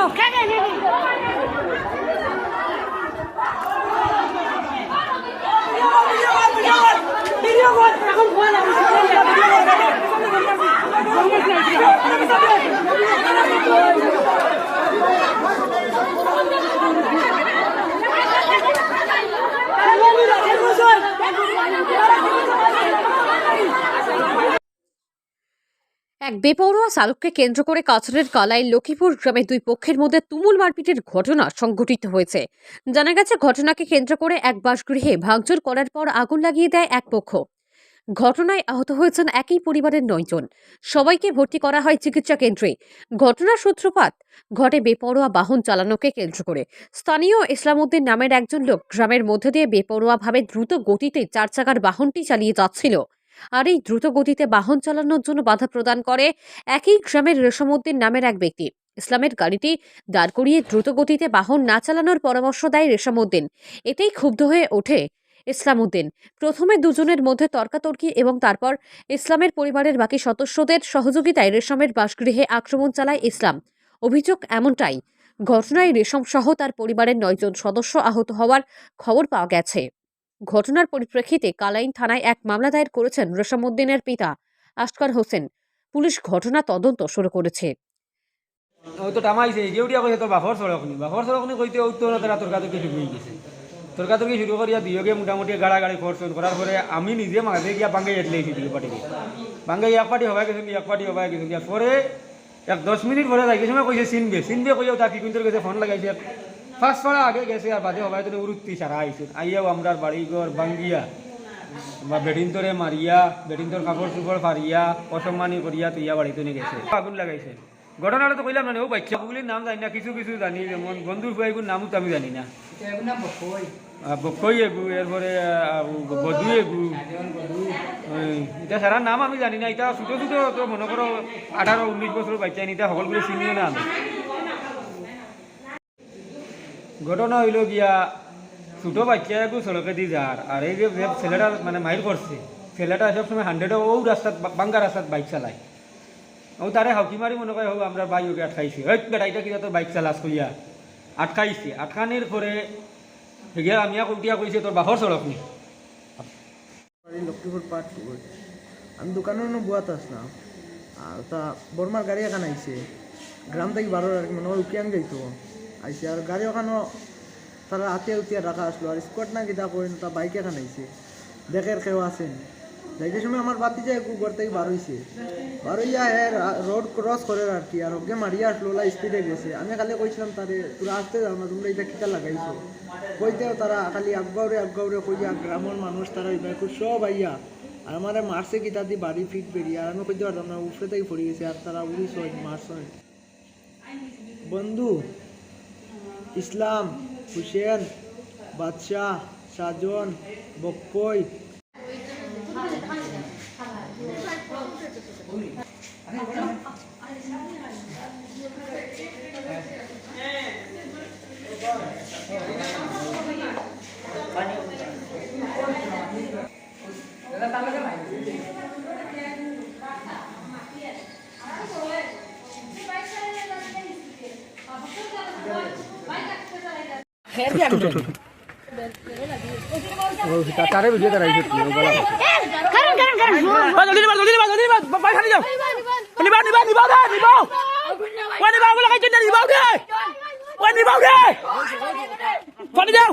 ¡Vámonos! ¡Cállate! এক বেপরোয়া চালককে কেন্দ্র করে কাছাড়ের কালাই লক্ষ্মীপুর গ্রামে দুই পক্ষের মধ্যে তুমুল মারপিটের ঘটনা সংঘটিত হয়েছে। জানা গেছে, ঘটনাকে কেন্দ্র করে এক বাসগৃহে ভাঙচুর করার পর আগুন লাগিয়ে দেয় এক পক্ষ। ঘটনায় আহত হয়েছেন একই পরিবারের নয়জন সবাইকে ভর্তি করা হয় চিকিৎসা কেন্দ্রে। ঘটনার সূত্রপাত, ঘটে বেপরোয়া বাহন চালানোকে কেন্দ্র করে। স্থানীয় ইসলামউদ্দিন নামের একজন লোক গ্রামের মধ্যে দিয়ে বেপরোয়াভাবে দ্রুত গতিতে চার চাকার বাহনটি চালিয়ে যাচ্ছিল। আর এই দ্রুত গতিতে বাহন চালানোর জন্য বাধা প্রদান করে একই গ্রামের রেশমউদ্দিন নামের এক ব্যক্তি। ইসলামের গাড়িটি দাঁড় করিয়ে দ্রুত গতিতে বাহন না চালানোর পরামর্শ দেয় রেশমউদ্দিন এতেই ক্ষুব্ধ হয়ে ওঠে ইসলামউদ্দিন প্রথমে দুজনের মধ্যে তর্কাতর্কি এবং তারপর ইসলামের পরিবারের বাকি সদস্যদের সহযোগিতায় রেশমের বাসগৃহে আক্রমণ চালায় ইসলাম। অভিযোগ এমনটাই, ঘটনায় রেশম সহ তার পরিবারের নয়জন সদস্য আহত হওয়ার খবর পাওয়া গেছে। ঘটনার পরিপ্রেক্ষিতে কালাইন থানায় এক মামলা দায়ের করেছেন রেশমউদ্দিনের পিতা আশকার হোসেন। পুলিশ ঘটনা তদন্ত শুরু করেছে। তো টামাইছে গেউটিয়া কইছে তোর বাপর সড়কনি বাপর সড়কনি কইতে তো তারা তর্কাতর্কি শুরু হয়ে গেছে। তর্কাতর্কি শুরু করিয়া দুইগে মোটামুটি গাড়া গাড়ি ফোরসন করার পরে আমি নিজে মাঝে গিয়া বাঙ্গাই এটলেছি দুই পার্টি বাঙ্গাই এক পার্টি হবাই গেছিল এক পার্টি হবাই গেছিল পরে এক দশ মিনিট পরে যাই সময় কইছে চিনবে চিনবে কইয়াও তার কিকুন্তর কাছে, ফোন লাগাইছে ফার্স্ট পাড়া আগে গেছে আর বাদে হবাই তো উরুত্তি সারা আইছে। আইয়াও আমরার বাড়ি ঘর বাঙ্গিয়া বা বেডিন্তরে মারিয়া বেডিন্তর কাপড় চুপড় ফারিয়া অসম্মানি করিয়া তুইয়া বাড়িতে নিয়ে গেছে। আগুন লাগাইছে। ঘটনাটা তো কইলাম না ও বাচ্চাগুলির নাম জানি না কিছু কিছু জানি যেমন বন্ধুর ফুয়াইগুর নামও তো আমি জানি না। বকই। এগু এরপরে বধু এগু। এটা সারা নাম আমি জানি না এটা ছোটো ছোটো তো মনে করো আঠারো উনিশ বছর বাচ্চা এটা সকলগুলো চিনিও না আমি। ঘটনা হইল গিয়া ছোটো বাচ্চা একটু সড়কে দিয়ে যার আর এই যে ছেলেটা মানে মাইর করছে ছেলেটা সবসময় হান্ড্রেডে ও রাস্তাত বাঙ্গা রাস্তাত বাইক চালায়। ও তারে হাউকি মারি মনে করে হোক আমরা বাইক ওকে আটকাইছি। ওই বেটা এটা কিনা তোর বাইক চালাস কইয়া? আটকাইছে। আটকানির পরে হেগিয়া আমি উল্টিয়া কইছে তোর বাহর সড়ক নি। লক্ষ্মীপুর পাঠ আমি দোকানের বুয়াত আসলাম আর তা বর্মার গাড়ি এখানে আইছে গ্রাম থেকে কি মনে উকিয়ান যাইতো আইছে আর গাড়ি ওখানে তারা হাতে উতিয়া রাখা আসলো আর স্কট না কিতা করেন তা বাইক এখানে আইছে। দেখের কেউ আসেন যাইতে সময় আমার বাতি যায় একটু ঘর থেকে বার হইছে বার রোড ক্রস করে আর কি আর ওকে মারিয়া আসলো ওলা স্পিডে গেছে। আমি খালি কইছিলাম তারে তোরা আসতে যাও না, তোমরা এটা কিতা লাগাইছো? কইতেও তারা খালি আগাউরে আগাউরে কইয়া গ্রামের মানুষ তারা এবার সব আইয়া। আর আমারে মারছে কিতা দি বাড়ি ফিট বেরিয়ে আর আমি কইতে পারতাম না উফরে থেকে পড়ে গেছে আর তারা উড়িস মারছ বন্ধু ইসলাম হুসেন বাদশাহ সাজন বক্কই। তারে ভিডিও তারাই Karan, karan, karan. জলদি নিবা জলদি নিবা জলদি নিবা বাইক খালি যাও নিবা নিবা নিবা দে নিবা ওই নিবা ওগুলো কাইতে নিবা দে ওই নিবা দে পানি যাও।